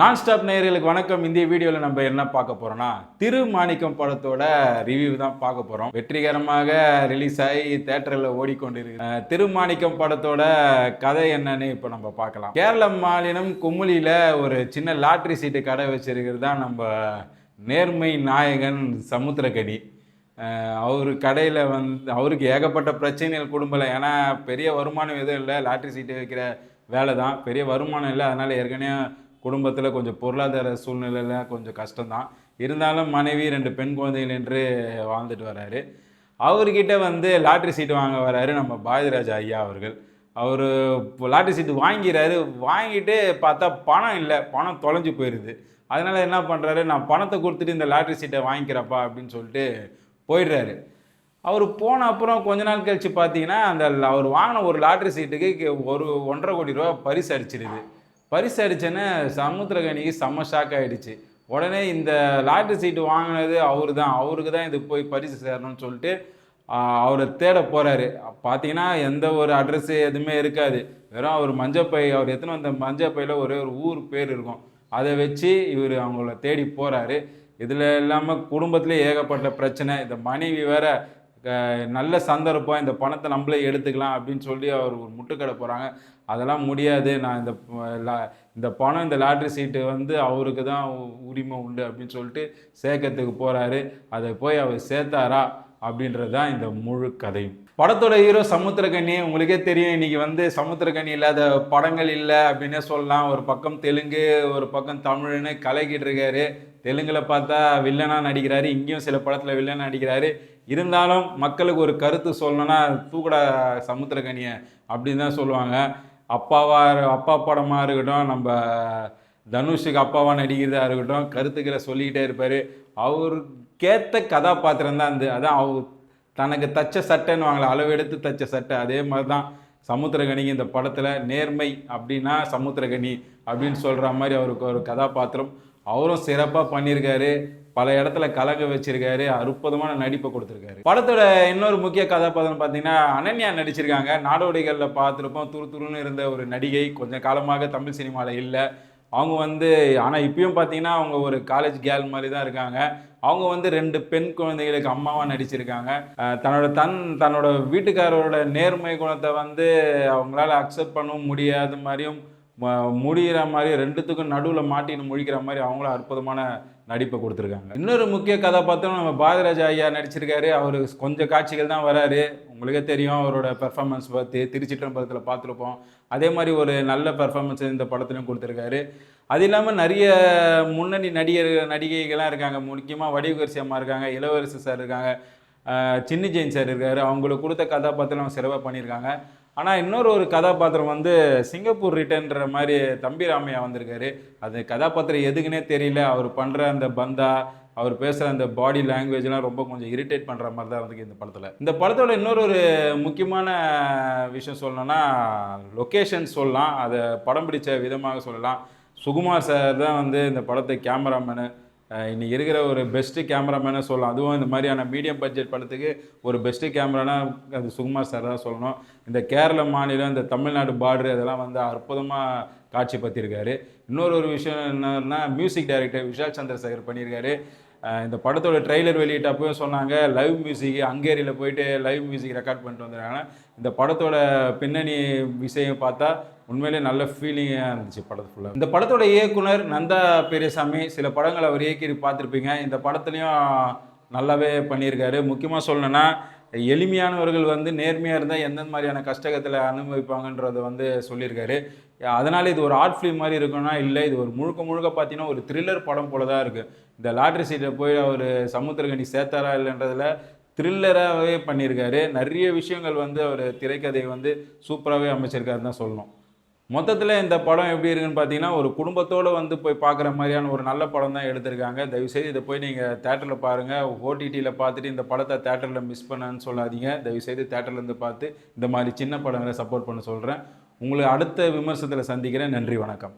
நான் ஸ்டாப் நேயர்களுக்கு வணக்கம். இந்த வீடியோவில் நம்ம என்ன பார்க்க போகிறோம்னா திருமாணிக்கம் படத்தோட ரிவ்யூ தான் பார்க்க போகிறோம் வெற்றிகரமாக ரிலீஸ் ஆகி தேட்டரில் ஓடிக்கொண்டிருக்கு. திருமாணிக்கம் படத்தோட கதை என்னன்னு இப்போ நம்ம பார்க்கலாம். கேரள மாநிலம் குமுளியில் ஒரு சின்ன லாட்ரி சீட்டு கடை வச்சிருக்கிறது தான் நம்ம நேர்மை நாயகன் சமுத்திரக்கடி அவர் கடையில் வந்து அவருக்கு ஏகப்பட்ட பிரச்சனைகள் குடும்பத்தில் ஏன்னா பெரிய வருமானம் எதுவும் இல்லை. லாட்ரி சீட்டு வைக்கிற வேலை தான் பெரிய வருமானம் இல்லை. அதனால் ஏற்கனவே குடும்பத்தில் கொஞ்சம் பொருளாதார சூழ்நிலையில் கொஞ்சம் கஷ்டம்தான். இருந்தாலும் மனைவி ரெண்டு பெண் குழந்தைகள் என்று வாழ்ந்துட்டு வராரு. அவர்கிட்ட வந்து லாட்ரி சீட்டு வாங்க வராரு நம்ம பாரதிராஜா ஐயா அவர்கள். அவர் லாட்ரி சீட்டு வாங்கிறாரு வாங்கிட்டு பார்த்தா பணம் இல்லை பணம் தொலைஞ்சு போயிடுது அதனால் என்ன பண்ணுறாரு நான் பணத்தை கொடுத்துட்டு இந்த லாட்ரி சீட்டை வாங்கிக்கிறப்பா அப்படின்னு சொல்லிட்டு போயிடுறாரு. அவர் போன அப்புறம் கொஞ்ச நாள் கழிச்சு பார்த்தீங்கன்னா அந்த அவர் வாங்கின ஒரு லாட்ரி சீட்டுக்கு ஒரு ஒன்றரை கோடி ரூபா பரிசு அடிச்சிருது. பரிசு அடிச்சோன்னே சமுத்திரகனிக்கு செம்ம ஷாக் ஆகிடுச்சு உடனே இந்த லாட்ரி சீட்டு வாங்கினது அவரு தான் அவருக்கு தான் இது போய் பரிசு சேரணும்னு சொல்லிட்டு அவரை தேட போகிறாரு பார்த்தீங்கன்னா எந்த ஒரு அட்ரஸ் எதுவுமே இருக்காது. வெறும் அவர் மஞ்சப்பை அவர் எத்தனை வந்த மஞ்சப்பையில் ஒரே ஒரு ஊர் பேர் இருக்கும். அதை வச்சு இவர் அவங்கள தேடி போகிறாரு இதில் இல்லாமல் குடும்பத்திலே ஏகப்பட்ட பிரச்சனை. இந்த மனைவி வேற நல்ல சந்தர்ப்பம் இந்த பணத்தை நம்மளே எடுத்துக்கலாம் அப்படின்னு சொல்லி அவர் ஒரு முட்டுக்கடை போகிறாங்க அதெல்லாம் முடியாது. நான் இந்த லா- இந்த பணம் இந்த லாட்ரி சீட்டு வந்து அவருக்கு தான் உரிமை உண்டு அப்படின்னு சொல்லிட்டு சேர்க்கறதுக்கு போகிறாரு அதை போய் அவர் சேர்த்தாரா? அப்படின்றது தான் இந்த முழு கதையும். படத்தோட ஹீரோ சமுத்திரகனி உங்களுக்கே தெரியும் இன்னைக்கு வந்து சமுத்திரகனி இல்லாத படங்கள் இல்லை அப்படின்னே சொல்லலாம். ஒரு பக்கம் தெலுங்கு ஒரு பக்கம் தமிழ்னு கலக்கிட்டு இருக்காரு. தெலுங்கில் பார்த்தா வில்லனாக நடிக்கிறாரு. இங்கேயும் சில படத்தில் வில்லனாக நடிக்கிறாரு. இருந்தாலும் மக்களுக்கு ஒரு கருத்து சொல்லணும்னா தூக்குடா சமுத்திரகனியை அப்படின்னு தான் சொல்லுவாங்க. அப்பாவாக அப்பா படமாக இருக்கட்டும் நம்ம தனுஷுக்கு அப்பாவாக நடிக்கிறதா இருக்கட்டும் கருத்துக்களை சொல்லிக்கிட்டே இருப்பார். அவர் கேத்த கதாபாத்திரம் தான் அந்த அதான் அவ தனக்கு தச்ச சட்டைன்னு வாங்கல அளவெடுத்து தச்ச சட்டை. அதே மாதிரி தான் சமுத்திரகனிக்கு இந்த படத்தில் நேர்மை அப்படின்னா சமுத்திரகனி அப்படின்னு சொல்கிற மாதிரி அவருக்கு ஒரு கதாபாத்திரம். அவரும் சிறப்பாக பண்ணியிருக்காரு. பல இடத்துல கலக வச்சிருக்காரு. அற்புதமான நடிப்பை கொடுத்துருக்காரு. படத்தோட இன்னொரு முக்கிய கதாபாத்திரம் பார்த்தீங்கன்னா அனன்யா நடிச்சிருக்காங்க. நாடோடிகளில் பார்த்துருப்போம். துரு துருன்னு இருந்த ஒரு நடிகை. கொஞ்சம் காலமாக தமிழ் சினிமாவில் இல்லை. அவங்க வந்து ஆனால் இப்பயும் பார்த்தீங்கன்னா அவங்க ஒரு காலேஜ் கேர்ள் மாதிரி தான் இருக்காங்க. அவங்க வந்து ரெண்டு பெண் குழந்தைகளுக்கு அம்மாவாக நடிச்சிருக்காங்க. தன்னோட தன் தன்னோட வீட்டுக்காரரோட நேர்மை குணத்தை வந்து அவங்களால அக்செப்ட் பண்ணவும் முடியாத மாதிரியும் முடிகிற மாதிரி ரெண்டுத்துக்கும் நடுவில் மாட்டின்னு முழிக்கிற மாதிரி அவங்களும் அற்புதமான நடிப்பை கொடுத்துருக்காங்க. இன்னொரு முக்கிய கதாபாத்திரம் நம்ம பாரதிராஜா ஐயா நடிச்சிருக்காரு. அவர் கொஞ்சம் காட்சிகள் தான் வராரு. உங்களுக்கே தெரியும் அவரோட பெர்ஃபார்மன்ஸ் பற்றி திருச்சிற்றம்பலத்தில் பார்த்துருப்போம். அதே மாதிரி ஒரு நல்ல பெர்ஃபார்மன்ஸ் இந்த படத்துலையும் கொடுத்துருக்காரு. அது இல்லாமல் நிறைய முன்னணி நடிகர் நடிகைகள்லாம் இருக்காங்க. முக்கியமாக வடிவகரிசி அம்மா இருக்காங்க இளவரசி சார் இருக்காங்க சின்னி ஜெயின் சார் இருக்காரு. அவங்களுக்கு கொடுத்த கதாபாத்திரம் சிறப்பாக பண்ணியிருக்காங்க. ஆனால் இன்னொரு ஒரு கதாபாத்திரம் வந்து சிங்கப்பூர் ரிட்டர்ன்ற மாதிரி தம்பி ராமையா வந்திருக்காரு. அது கதாபாத்திரம் எதுக்குன்னே தெரியல. அவர் பண்ணுற அந்த பந்தா அவர் பேசுகிற அந்த பாடி லாங்குவேஜ்லாம் ரொம்ப கொஞ்சம் இரிட்டேட் பண்ணுற மாதிரி தான் இருந்துக்கு இந்த படத்தில். இந்த படத்தோட இன்னொரு ஒரு முக்கியமான விஷயம் சொல்லணும்னா லொக்கேஷன் சொல்லலாம். அதை படம் பிடிச்ச விதமாக சொல்லலாம். சுகுமார் சார் தான் வந்து இந்த படத்தை கேமராமேனு இன்னைக்கு இருக்கிற ஒரு பெஸ்ட்டு கேமராமேனே சொல்லலாம். அதுவும் இந்த மாதிரியான மீடியம் பட்ஜெட் படத்துக்கு ஒரு பெஸ்ட்டு கேமரானா அது சுகுமார் சார் தான் சொல்லணும். இந்த கேரள மாநிலம் இந்த தமிழ்நாடு பார்டர் அதெல்லாம் வந்து அற்புதமாக காட்சி பற்றியிருக்காரு இன்னொரு ஒரு விஷயம் என்னன்னா மியூசிக் டைரக்டர் விஷால் சந்திரசேகர் பண்ணியிருக்காரு. இந்த படத்தோட ட்ரெய்லர் வெளியிட்டப்போ சொன்னாங்க லைவ் மியூசிக் ஹங்கேரியில் போயிட்டு லைவ் மியூசிக் ரெக்கார்ட் பண்ணிட்டு வந்திருக்காங்க. இந்த படத்தோட பின்னணி விஷயம் பார்த்தா உண்மையிலே நல்ல ஃபீலிங்காக இருந்துச்சு படத்து ஃபுல்லாக இந்த படத்தோட இயக்குனர் நந்தா பெரியசாமி சில படங்களை அவர் இயக்கி பார்த்துருப்பீங்க. இந்த படத்துலையும் நல்லாவே பண்ணியிருக்காரு. முக்கியமாக சொல்லணும்னா எளிமையானவர்கள் வந்து நேர்மையாக இருந்தால் எந்தெந்த மாதிரியான கஷ்டகத்தில் அனுபவிப்பாங்கன்றதை வந்து சொல்லியிருக்காரு. அதனால் இது ஒரு ஆர்ட் ஃபிலிம் மாதிரி இருக்குன்னா இல்லை இது ஒரு முழுக்க முழுக்க பார்த்தீங்கன்னா ஒரு த்ரில்லர் படம் போல தான் இருக்குது இந்த லாட்ரி சீட்டில் போய் அவர் சமுத்திரகனி சேர்த்தாரா இல்லைன்றதில் த்ரில்லராகவே பண்ணியிருக்காரு. நிறைய விஷயங்கள் வந்து அவர் திரைக்கதையை வந்து சூப்பராகவே அமைச்சிருக்காருன்னு தான் சொல்லணும். மொத்தத்தில் இந்த படம் எப்படி இருக்குன்னு பார்த்தீங்கன்னா ஒரு குடும்பத்தோடு வந்து போய் பார்க்குற மாதிரியான ஒரு நல்ல படம் தான் எடுத்திருக்காங்க. தயவுசெய்து இதை போய் நீங்கள் தேட்டரில் பாருங்கள் ஓடிடியில் பார்த்துட்டு இந்த படத்தை தேட்டரில் மிஸ் பண்ணன்னு சொல்லாதீங்க. தயவுசெய்து தேட்டர்லேருந்து பார்த்து இந்த மாதிரி சின்ன படங்களை சப்போர்ட் பண்ண சொல்கிறேன் உங்களை அடுத்த விமர்சனத்தில் சந்திக்கிறேன். நன்றி வணக்கம்.